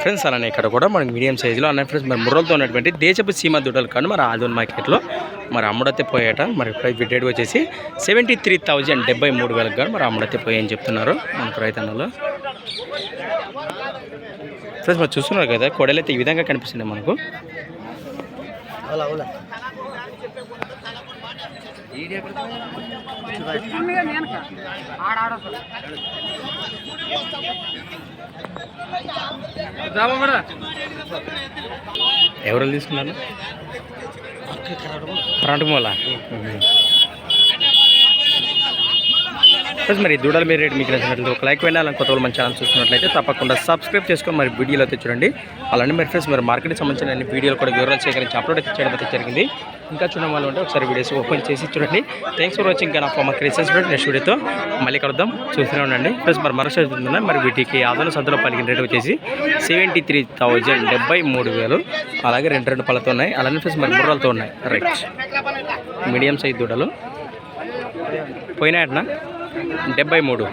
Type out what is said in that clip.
Friends అలానే ఇక్కడ కూడా మనకి మీడియం సైజులో అన్న ఫ్రెండ్స్ మరి ముర్రలతో ఉన్నటువంటి దేశపు సీమ దుడ్డలు కానీ మరి ఆదోన్ మార్కెట్లో మరి అమ్ముడైతే పోయాట మరి ప్రైస్ రేట్ వచ్చేసి సెవెంటీ త్రీ థౌజండ్ డెబ్బై మూడు వేలకు కానీ మరి అమ్ముడైతే పోయాయని చెప్తున్నారు మనకు రైతన్నలు. ఫ్రెండ్స్ మరి చూస్తున్నారు కదా కొడలు అయితే ఈ విధంగా కనిపిస్తుంది మనకు. ఎవరు తీసుకున్నారు? కరెంటు మూల? ఫ్రెండ్స్ మరి దూడల మీద రేట్ మీకు నచ్చినట్లయితే ఒక లైక్ వెళ్ళాలని కొత్త వాళ్ళు మన ఛానల్ చూస్తున్నట్లయితే తప్పకుండా సబ్స్క్రైబ్ చేసుకొని మరి వీడియోలో అయితే చూడండి. అలానే మరి ఫ్రెండ్స్ మరి మార్కెట్కి సంబంధించిన అన్ని వీడియోలు కూడా వివరాలు సేకరించి అప్లోడ్ అయితే చేయడం అయితే జరిగింది. ఇంకా చూడడం వాళ్ళు ఉంటే ఒకసారి వీడియోస్ ఓపెన్ చేసి చూడండి. థ్యాంక్స్ ఫర్ వాచింగ్ నా మా క్రిసెస్ నెక్స్ట్ వీడియోతో మళ్ళీ కలుద్దాం. చూస్తూనే ఉండండి. ప్లస్ మరి మరోసారి ఉందా మరి వీటికి ఆదరణ సంతలో పలికిన రేట్ వచ్చేసి సెవెంటీ త్రీ థౌజండ్ డెబ్బై మూడు వేలు. అలాగే రెండు రెండు పళ్ళతో ఉన్నాయి. అలానే ఫ్రెండ్స్ మరి మూడు ఉన్నాయి. రైట్ మీడియం సైజ్ దూడలు. పోయినాయట్నా? డెబ్బై మూడు.